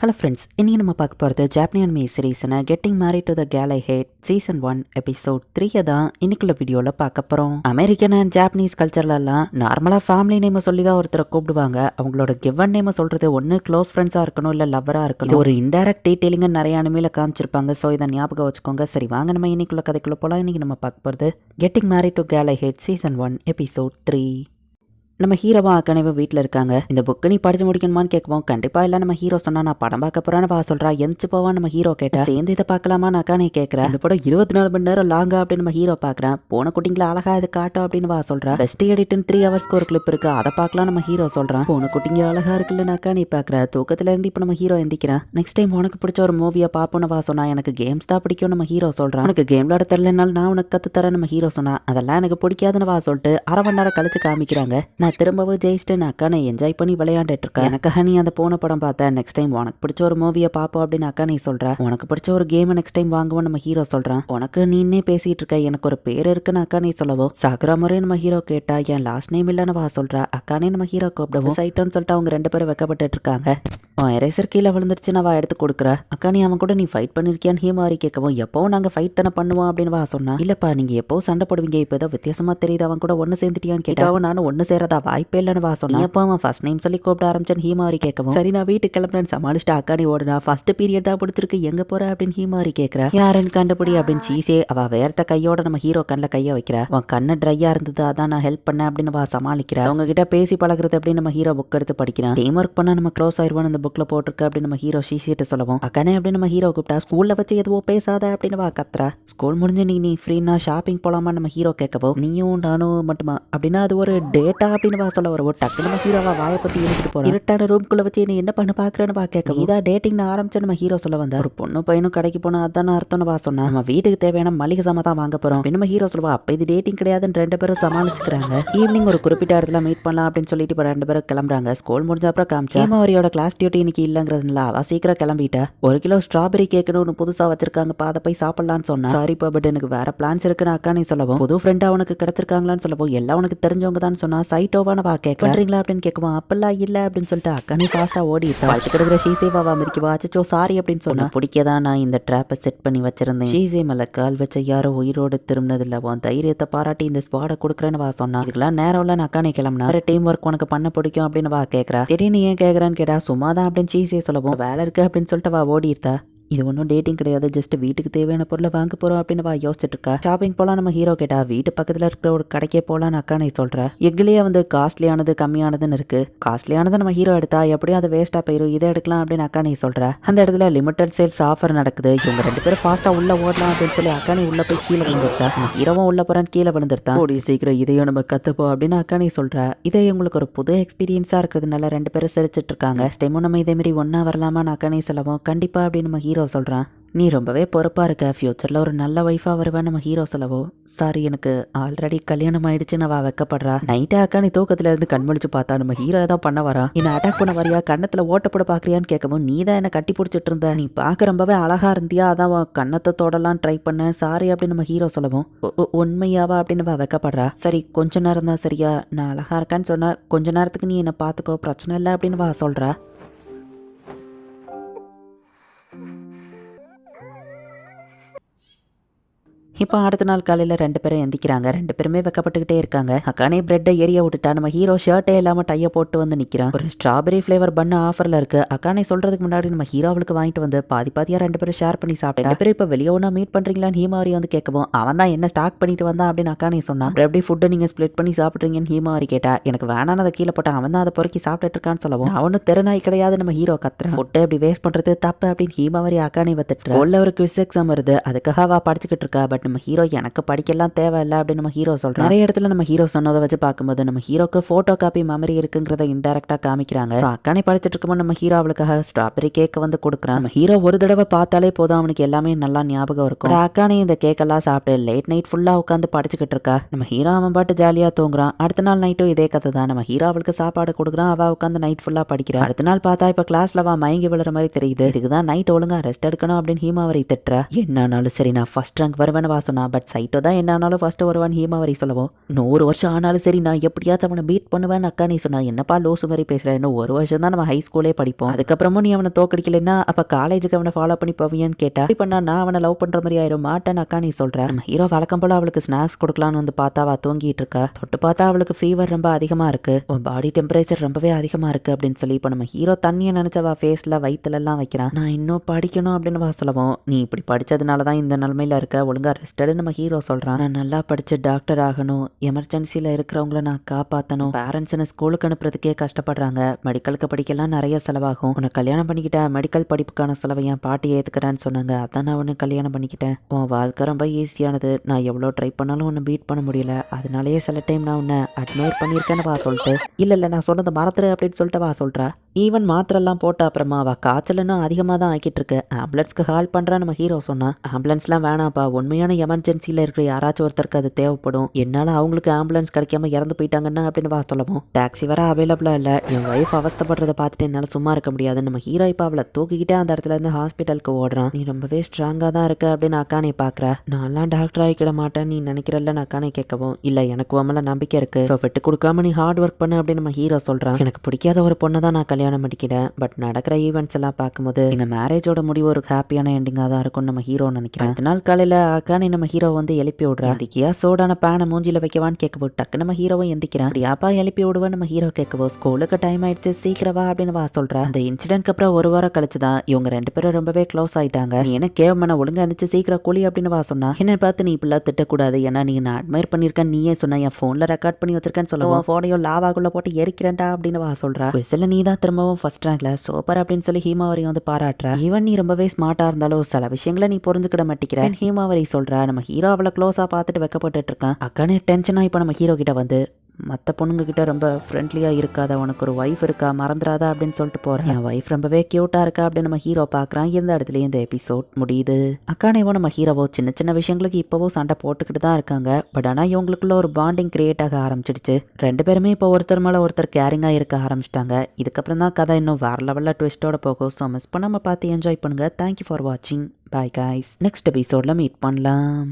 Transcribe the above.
Hello friends இன்றைக்கி நம்ம பார்க்க போகிறது ஜாப்பனியன் மீ சீரீஸனை getting married to the girl I hate season one episode த்ரீயை தான் இன்னைக்குள்ள வீடியோவில் பார்க்க போகிறோம் அமெரிக்கன் அண்ட் ஜாப்பனீஸ் கல்ச்சர்லலாம் நார்மலாக ஃபேமிலி நேமை சொல்லி தான் ஒருத்தரை கூப்பிடுவாங்க. அவங்களோட கிவன் நேமை சொல்கிறது ஒன்று க்ளோஸ் ஃப்ரெண்ட்ஸாக இருக்கணும் இல்லை லவ்வராக இருக்கணும். ஒரு இன்டெரக்ட் டீட்டெயிலிங்க நிறைய அனுமையில் காமிச்சிருப்பாங்க. ஸோ இதை ஞாபகம் வச்சுக்கோங்க. சரி வாங்க நம்ம இன்னைக்குள்ள கதைக்குள்ள போகலாம் இன்றைக்கி நம்ம பார்க்க போகிறது getting married to girl I hate season one episode three நம்ம ஹீரோவா அக்கனவே வீட்டில் இருக்காங்க. இந்த புக்கு நீ படிச்சு முடிக்கணுமான்னு கேட்கவும் கண்டிப்பா இல்ல நம்ம ஹீரோ சொன்னா நான் படம் பார்க்க போறேன்னு வா சொல்றா எந்திச்சு போவா நம்ம ஹீரோ கேட்டா சேர்ந்து இதை பார்க்கலாமான்னு அக்கானே கேட்கறேன் இந்த படம் இருபத்தி நாலு மணி நேரம் லாங்கா அப்படின்னு நம்ம ஹீரோ பாக்குறேன் போன குட்டிங்களை அழகா இது காட்டும் அப்படின்னு வா சொல்றா. பெஸ்ட் எடிட்னு த்ரீ ஹவர்ஸ்க்கு ஒரு கிளிப் இருக்கு அதை பார்க்கலாம் நம்ம ஹீரோ சொல்றான். போன குட்டிங்க அழகா இருக்குல்ல அக்கானே பாக்குற தூக்கத்துல இருந்து இப்ப நம்ம ஹீரோ எந்திக்கிறான் நெக்ஸ்ட் டைம் உனக்கு பிடிச்ச ஒரு மூவியை பாப்போன்னு வா சொன்னா எனக்கு கேம்ஸ் தான் பிடிக்கும் நம்ம ஹீரோ சொல்றான். உனக்கு கேம் விளாட தெரியலனாலும் நான் உனக்கு கத்து தரேன் நம்ம ஹீரோ சொன்னா அதெல்லாம் எனக்கு பிடிக்காதுன்னு வா சொல்லிட்டு அரை மணி நேரம் கழிச்சு காமிக்கிறாங்க. நான் திரும்பவும் ஜெயிச்சிட்டு நான் அக்கானை என்ஜாய் பண்ணி விளையாண்டுட்டு இருக்கேன் எனக்காக நீ அந்த போன படம் பார்த்தேன் நெக்ஸ்ட் டைம் உனக்கு பிடிச்ச ஒரு மூவியை பார்ப்போம் அப்படின்னு அக்கா நீ சொல்ற. உனக்கு பிடிச்ச ஒரு கேமை நெக்ஸ்ட் டைம் வாங்குவோம் நம்ம ஹீரோ சொல்றான். உனக்கு நீனே பேசிட்டு இருக்க எனக்கு ஒரு பேர் இருக்குன்னு அக்கா நீ சொல்லவும். சாகுரா முறை நம்ம ஹீரோ கேட்டா என் லாஸ்ட் நேம் இல்லைன்னு வா சொல்றா. அக்கானே நம்ம ஹீரோ கூப்பிடவும். சைட்டோன்னு சொல்லிட்டு அவங்க ரெண்டு பேரும் வைக்கப்பட்டு இருக்காங்க. அவன் எரேசர் கீழே விழுந்துருச்சு நான் வா எடுத்து கொடுக்குற. அக்கா நீ அவன் கூட நீ ஃபைட் பண்ணிருக்கியான்னு ஹீமாரி கேட்கவும் எப்போ நாங்க ஃபைட் தானே பண்ணுவோம் அப்படின்னு வா சொன்னா இல்லப்பா நீங்க எப்போ சண்டை போடுவீங்க இப்போ ஏதோ வித்தியாசமா தெரியுது அவன் கூட ஒன்னு சேர்ந்துட்டியான்னு கேட்டாவும் நானும் ஒன்னு சேரதா வாய்ப்பே இல்லைன்னு வா சொன்னா. எப்போ அவன் ஃபர்ஸ்ட் நேம் சொல்லி கூப்பிட ஆரம்பிச்சான் ஹீமாரி கேட்கவும் சரி நான் வீட்டுக்கு கிளம்புறேன்னு சமாளிச்சுட்டு அக்கா நீ ஓடுனா ஃபர்ஸ்ட் பீரியட் தான் பிடிச்சிருக்கு. எங்க போற அப்படின்னு ஹீமாரி கேட்கற யாருன்னு கண்டுபிடி அப்படின்னு சீசே அவ வேர்த்த கையோட நம்ம ஹீரோ கண்ணில் கைய வைக்கிறா. உன் கண்ணு ட்ரையா இருந்தது அதான் நான் ஹெல்ப் பண்ணேன் அப்படின்னு வா சமாளிக்கிறா. அவங்க கிட்ட பேசி பழகுறது அப்படின்னு நம்ம ஹீரோ புக் எடுத்து படிக்கிறான். டீம் ஒர்க் பண்ணா நம்ம க்ளோஸ் ஆயிடுவோம் இந்த புக்ல போட்டிருக்கு அப்படின்னு நம்ம ஹீரோ ஷீசிட்ட சொல்லவும். அக்கனே அப்படின்னு நம்ம ஹீரோ கூப்பிட்டா ஸ்கூல்ல வச்சு எதுவோ பேசாத அப்படின்னு வா கத்துறா. ஸ்கூல் முடிஞ்சு நீ நீ ஃப்ரீனா ஷாப்பிங் போலாமா நம்ம ஹீரோ கேட்கவோ நீயும் நானும் மட்டுமா? அப்படின்னா அது ஒரு டேட்டா அப்படின்னு வா சொல்ல வரவோ டக்கு. நம்ம ஹீரோவா வாயை பத்தி எழுதிட்டு போறோம். இருட்டான ரூம்குள்ள வச்சு நீ என்ன பண்ண பாக்குறேன்னு வா கேட்க. இதா டேட்டிங் ஆரம்பிச்சு நம்ம ஹீரோ சொல்ல வந்தா ஒரு பொண்ணு பையனும் கடைக்கு போனா அதான அர்த்தம்னு வா சொன்னா. நம்ம வீட்டுக்கு தேவையான மளிகை சாமான் தான் வாங்க போறோம். நம்ம ஹீரோ சொல்லுவா. அப்ப இது டேட்டிங் கிடையாதுன்னு ரெண்டு பேரும் சமாளிச்சுக்கிறாங்க. ஈவினிங் ஒரு குறிப்பிட்ட இடத்துல மீட் பண்ணலாம் அப்படின்னு சொல்லிட்டு இப்போ ரெண்டு பேரும் கிளம்புறாங்க. ஸ்கூல் முடிஞ்ச அப்புறம் காமிச்சா ஹேமாவரியோட கிளாஸ் டியூட்டி இன்னைக்கு இல்லைங்கிறதுனால அவ சீக்கிரம் கிளம்பிட்டா. ஒரு கிலோ ஸ்ட்ராபெரி கேக்குன்னு ஒன்று புதுசா வச்சிருக்காங்க. பா அதை போய் சாப்பிடலாம்னு சொன்னா. சாரிப்பா பட் எனக்கு வேற பிளான்ஸ் இருக்குன்னு அக்கா நீ சொல்லவும் புது ஃப்ரெண்ட் அவனுக்கு கிடைச்சிருக்காங்களான்னு சொல்லவும் எல்லாம் உனக்கு தெரிஞ்சவங்க தான் சொன்னா சைட்டோவான வா கேட்க பண்றீங்களா அப்படின்னு கேட்குவோம் அப்பெல்லாம் இல்ல அப்படின்னு சொல்லிட்டு அக்கா நீ ஃபாஸ்டா ஓடி வாழ்த்து கிடக்குற ஷீசேவாவா மிரிக்கவா அச்சோ சாரி அப்படின்னு சொன்னா. பிடிக்கதான் நான் இந்த ட்ராப்பை செட் பண்ணி வச்சிருந்தேன். ஷீசே மேல கால் வச்ச யாரோ உயிரோடு திரும்பினதில்ல. உன் தைரியத்தை பாராட்டி இந்த ஸ்பாடை கொடுக்குறேன்னு வா சொன்னா. இதுக்கெல்லாம் நேரம் இல்ல நான் அக்கானே கிளம்புனா. டீம் ஒர்க் உனக்கு பண்ண பிடிக்கும் அப்படின்னு வா கேட்கறா திடீர்னு ஏன் கேட்கறான்னு கேட்டா சும்மா தான் அப்படின்னு சீசே சொல்லவும். வேலை இருக்கு அப்படின்னு சொல்லிட்டு வா ஓடி இருக்கா இது ஒன்றும் டேட்டிங் கிடையாது. ஜஸ்ட் வீட்டுக்கு தேவையான பொருளை வாங்க போறோம் அப்படின்னு வா யோசிச்சுட்டு இருக்கா. ஷாப்பிங் போலாம் நம்ம ஹீரோ கேட்டா. வீட்டு பக்கத்துல இருக்கிற ஒரு கடைக்கே போலான்னு நீ சொல்றேன் எக்லேயே வந்து காஸ்ட்லியானது கம்மியானதுன்னு இருக்கு. காஸ்ட்லியானது நம்ம ஹீரோ எடுத்தா எப்படியும் அது வேஸ்டா போயிடும் இதை எடுக்கலாம் அப்படின்னு அக்கா நீ சொல்றேன் அந்த இடத்துல லிமிடெட் சேல்ஸ் ஆஃபர் நடக்குது. இவங்க ரெண்டு பேரும் ஃபாஸ்டா உள்ள ஓடலாம் அப்படின்னு சொல்லி அக்கா நீ உள்ள போய் கீழே விழுந்துருக்கா ஹீரோவும் உள்ள போறான்னு கீழே விழுந்துருத்தான் ஓடி சீக்கிரம் இதையும் நம்ம கத்துப்போம் அப்படின்னு அக்கா நீ சொல்ற. இதே உங்களுக்கு ஒரு புது எக்ஸ்பீரியன்ஸா இருக்கிறதுனால ரெண்டு பேரும் சிரிச்சிட்டு இருக்காங்க. ஸ்டெமும் நம்ம இதே மாதிரி ஒன்னா வரலாமான்னு நீ சொல்லவும். கண்டிப்பா அப்படின்னு நம்ம ஹீரோ சொல்கிறான் நீ ரொம்பவே பொறுப்பாக இருக்க. ஃப்யூச்சரில் ஒரு நல்ல ஒய்ஃபாக வருவேன் நம்ம ஹீரோ சொல்லவோ. சாரி எனக்கு ஆல்ரெடி கல்யாணம் ஆயிடுச்சு. நான் வா வைக்கப்படுறா. நைட்டா அக்கா நீ தூக்கத்துல இருந்து கண்மொழிச்சு பார்த்தா நம்ம ஹீரோ ஏதாவது பண்ண வரா. என்ன அட்டாக் பண்ண வரியா? கண்ணத்துல ஓட்டப்பட பாக்குறியான்னு கேட்கவும் நீ தான் என்ன கட்டி பிடிச்சிட்டு இருந்த. நீ பார்க்க ரொம்பவே அழகா இருந்தியா? அதான் கண்ணத்தை தொடலாம் ட்ரை பண்ண. சாரி அப்படின்னு நம்ம ஹீரோ சொல்லவும் உண்மையாவா? அப்படின்னு வா வைக்கப்படுறா. சரி கொஞ்ச நேரம் தான் சரியா? நான் அழகா இருக்கேன்னு சொன்னா கொஞ்ச நேரத்துக்கு நீ என்ன பாத்துக்கோ பிரச்சனை இல்லை அப்படின்னு வா சொல்றா. இப்போ அடுத்த நாள் காலையில் ரெண்டு பேரும் எந்திக்கிறாங்க. ரெண்டு பேருமே வெக்கப்பட்டுக்கிட்டே இருக்காங்க. அக்கானே பிரெட்டை ஏரிய விட்டுட்டா நம்ம ஹீரோ ஷர்ட்டே இல்லாமல் டையை போட்டு வந்து நிற்கிறான் ஒரு ஸ்ட்ராபெரி ஃப்ளேவர் பண்ண ஆஃபரில் இருக்கு. அக்கானே சொல்றதுக்கு முன்னாடி நம்ம ஹீரோ அவளுக்கு வாங்கிட்டு வந்து பாதி பாதியாக ரெண்டு பேரும் ஷேர் பண்ணி சாப்பிட்டு. ரெண்டு பேரும் இப்போ வெளியே ஒன்றா மீட் பண்ணுறீங்களான்னு ஹீமாரி வந்து கேட்கவும் அவன் தான் என்ன ஸ்டாக் பண்ணிட்டு வந்தான்? அப்படின்னு அக்கானே சொன்னான் எப்படி ஃபுட்டை நீங்கள் ஸ்ப்ளிட் பண்ணி சாப்பிட்றீங்கன்னு ஹீமாரி கேட்டா எனக்கு வேணான்னு அதை கீழே போட்டான் அவன் தான் அதை பொறுக்கி சாப்பிட்டுட்டு இருக்கான்னு சொல்லவும் அவனும் திறனாய் கிடையாது நம்ம ஹீரோ கத்துறான். ஃபுட்டை எப்படி வேஸ்ட் பண்ணுறது தப்பு? அப்படின்னு ஹீமாவரி அக்கானே வத்துட்டு உள்ள ஒரு குவிஸ் எக்ஸாம் வருது. அதுக்காக வா படிச்சுக்கிட்டு இருக்கா? பட் நம்ம ஹீரோ எனக்கு படிக்கலாம் தேவையில்ல அப்படின்னு நம்ம ஹீரோ சொல்றோம் நிறைய இடத்துல நம்ம ஹீரோ சொன்னதை வச்சு பார்க்கும்போது நம்ம ஹீரோக்கு போட்டோ காப்பி மெமரி இருக்குங்கிறத இன்டெரக்டா காமிக்கிறாங்க. அக்கானே படிச்சிட்டு இருக்கும்போது நம்ம ஹீரோ அவளுக்காக ஸ்ட்ராபெரி கேக் வந்து கொடுக்குறான். நம்ம ஹீரோ ஒரு தடவை பார்த்தாலே போதும் அவனுக்கு எல்லாமே நல்லா ஞாபகம் இருக்கும். அக்கானே இந்த கேக்கெல்லாம் சாப்பிட்டு லேட் நைட் ஃபுல்லா உட்காந்து படிச்சுக்கிட்டு இருக்கா? நம்ம ஹீரோ அவன் பாட்டு ஜாலியா தூங்குறான். அடுத்த நாள் நைட்டும் இதே கதை தான். நம்ம ஹீரோ அவளுக்கு சாப்பாடு கொடுக்குறான் அவ உட்காந்து நைட் ஃபுல்லா படிக்கிறா அடுத்த நாள் பார்த்தா இப்ப கிளாஸ்ல அவ மயங்கி விழுற மாதிரி தெரியுது. இதுக்கு தான் நைட் ஒழுங்கா ரெஸ்ட் எடுக்கணும் அப்படின்னு ஹீமாவரி திட்டுறா. என்னானாலும் சரி நான் ஃபர்ஸ்ட் ரேங்க் வருவேன் வா சொன்னா பட் சைட்டோ தான் என்ன ஆனாலும் ஃபஸ்ட்டு வருவான் ஹீமாவரி சொல்லவும் நூறு வருஷம் ஆனாலும் சரி நான் எப்படியாச்சும் அவனை பீட் பண்ணுவேன் அக்கா நீ சொன்னா என்னப்பா லோசு மாதிரி பேசுகிறேன் இன்னும் ஒரு வருஷம் தான் நம்ம ஹை ஸ்கூலே படிப்போம். அதுக்கப்புறமும் நீ அவனை தோக்கடிக்கலன்னா அப்போ காலேஜுக்கு அவனை ஃபாலோ பண்ணி போவியான்னு கேட்டா இப்படி பண்ணா நான் அவனை லவ் பண்ணுற மாதிரி ஆயிரும் மாட்டேன் அக்கா நீ சொல்கிறேன் நம்ம ஹீரோ வழக்கம் போல அவளுக்கு ஸ்நாக்ஸ் கொடுக்கலான்னு வந்து பார்த்தா அவ தூங்கிட்டு இருக்கா? தொட்டு பார்த்தா அவளுக்கு ஃபீவர் ரொம்ப அதிகமாக இருக்கு. உன் பாடி டெம்பரேச்சர் ரொம்பவே அதிகமாக இருக்கு அப்படின்னு சொல்லி இப்போ நம்ம ஹீரோ தண்ணியை நினைச்சவா ஃபேஸில் வயிற்றுலலாம் வைக்கிறான். நான் இன்னும் படிக்கணும் அப்படின்னு வா சொல்லவும் நீ இப்படி படிச்சதுனால தான் இந்த நிலமையில இருக்க ஒழுங்கா ரெஸ்டடு நம்ம ஹீரோ சொல்கிறான் நான் நல்லா படித்து டாக்டர் ஆகணும். எமர்ஜென்சியில் இருக்கிறவங்கள நான் காப்பாற்றணும் பேரண்ட்ஸ்னு ஸ்கூலுக்கு அனுப்புறதுக்கே கஷ்டப்படுறாங்க. மெடிக்கலுக்கு படிக்கலாம் நிறைய செலவாகும். உன்னை கல்யாணம் பண்ணிக்கிட்டேன். மெடிக்கல் படிப்புக்கான செலவை என் பாட்டி ஏற்றுக்கிறேன்னு சொன்னாங்க. அதான் நான் உன்னை கல்யாணம் பண்ணிக்கிட்டேன். உன் வாழ்க்கை ரொம்ப ஈஸியானது நான் எவ்வளோ ட்ரை பண்ணாலும் உன்னை பீட் பண்ண முடியல. அதனாலேயே சில டைம் நான் உன்னை அட்மையர் பண்ணியிருக்கேன்னு வா சொல்லிட்டு. இல்லை இல்லை நான் சொன்னதை மறந்துடு அப்படின்னு சொல்லிட்டு வா சொல்கிறா ஈவன் மாத்திரெல்லாம் போட்ட அப்புறமா அவள் காய்ச்சலுன்னு அதிகமாக தான் ஆக்கிட்டு இருக்கு ஆம்புலன்ஸ்க்கு கால் பண்ணுறா நம்ம ஹீரோ சொன்னா ஆம்புலன்ஸ்லாம் வேணாப்பா உண்மையான எமர்ஜென்சியில் இருக்கிற யாராச்சும் ஒருத்தருக்கு அது தேவைப்படும். என்னால் அவங்களுக்கு ஆம்புலன்ஸ் கிடைக்காம இறந்து போயிட்டாங்கன்னா அப்படின்னு வா சொல்லவும். டாக்ஸி வர அவைலபிளாக இல்லை. என் ஒய்ஃப் அவஸ்தப்படுறதை பார்த்துட்டு என்னால் சும்மா இருக்க முடியாது. நம்ம ஹீரோ இப்போ அவளை தூக்கிக்கிட்டே அந்த இடத்துல இருந்து ஹாஸ்பிட்டலுக்கு ஓடுறான். நீ ரொம்பவே ஸ்ட்ராங்காக தான் இருக்க அப்படின்னு அக்கானை பார்க்குற. நான்லாம் டாக்டர் ஆகிக்கிட மாட்டேன். நீ நினைக்கிறல்ல நான் அக்கானை கேட்கவும் இல்லை எனக்கு உன் மேல நம்பிக்கை இருக்குது ஸோ விட்டு கொடுக்காம நீ ஹார்ட் ஒர்க் பண்ணு அப்படின்னு நம்ம ஹீரோ சொல்கிறான் எனக்கு பிடிக்காத ஒரு பொண்ணை தான் நான் கல்யாணம் பண்ணிக்கிறேன் பட் நடக்கிற ஈவெண்ட்ஸ் எல்லாம் பார்க்கும்போது எங்க மேரேஜோட முடிவு ஒரு ஹாப்பியான எண்டிங்காக தான் இருக்கும் நம்ம ஹீரோ நினைக்கிறேன். அடுத்த நாள் காலையில அக்கானை நம்ம ஹீரோ வந்து எழுப்பி விடுறா. அதுக்கியா சோடான பேனை மூஞ்சில வைக்கவான்னு கேட்கவோ டக்கு நம்ம ஹீரோவும் எந்திக்கிறான் யாப்பா எழுப்பி விடுவேன் நம்ம ஹீரோ கேட்கவோ ஸ்கூலுக்கு டைம் ஆயிடுச்சு சீக்கிரம் வா அப்படின்னு வா சொல்றா. அந்த இன்சிடென்ட்க்கு அப்புறம் ஒரு வாரம் கழிச்சு தான் இவங்க ரெண்டு பேரும் ரொம்பவே க்ளோஸ் ஆயிட்டாங்க. நீ என்ன கேவமான ஒழுங்கா இருந்துச்சு சீக்கிரம் குழி அப்படின்னு வா சொன்னா. என்ன பார்த்து நீ இப்படிலாம் திட்டக்கூடாது. ஏன்னா நீ நான் அட்மையர் பண்ணியிருக்கேன். நீயே சொன்ன என் ஃபோனில் ரெக்கார்ட் பண்ணி வச்சிருக்கேன்னு சொல்லுவோம். ஃபோனையும் லாவாக்குள்ள போட்டு எரிக்கிறேன்டா அப்படின்னு வா சொல்றா. விசில நீ தான் திரும்பவும் ஃபர்ஸ்ட் ரேங்க்ல சூப்பர் அப்படின்னு சொல்லி ஹீமாவரி வந்து பாராட்டுற. ஈவன் நீ ரொம்பவே ஸ்மார்ட்டா இருந்தாலும் சில விஷயங்களை நீ புரிஞ்சுக்கிட மாட்டேங்கிற. ஹீமாவரி சொல்ற நம்ம ஹீரோ அவளை க்ளோஸா பார்த்துட்டு வெக்கப்பட்டுட்டு இருக்கான். அக்கானு டென்ஷனா இப்போ நம்ம ஹீரோ கிட்ட வந்து மற்ற பொண்ணுங்ககிட்ட ரொம்ப ஃப்ரெண்ட்லியாக இருக்காத உனக்கு ஒரு ஒய்ஃப் இருக்கா மறந்துடாதா அப்படின்னு சொல்லிட்டு போகிறேன் என் ஒய்ஃப் ரொம்பவே க்யூட்டாக இருக்கா அப்படின்னு நம்ம ஹீரோ பார்க்குறான். இந்த இடத்துலையும் இந்த எபிசோட் முடியுது. அக்கானேவோ நம்ம ஹீரோவோ சின்ன சின்ன விஷயங்களுக்கு இப்போவோ சண்டை போட்டுக்கிட்டு தான் இருக்காங்க. பட் ஆனால் இவங்களுக்குள்ள ஒரு பாண்டிங் கிரியேட் ஆக ஆரம்பிச்சிடுச்சு. ரெண்டு பேருமே இப்போ ஒருத்தர் மேலே ஒருத்தர் கேரிங்காக இருக்க ஆரம்பிச்சிட்டாங்க. இதுக்கப்புறம் தான் கதை இன்னும் வேற லெவலில் ட்விஸ்ட்டோட போகும். ஸோ மிஸ் பண்ணாமல் பார்த்து என்ஜாய் பண்ணுங்கள் தேங்க்யூ ஃபார் வாட்சிங் பாய் காய்ஸ் நெக்ஸ்ட் எபிசோடில் மீட் பண்ணலாம்.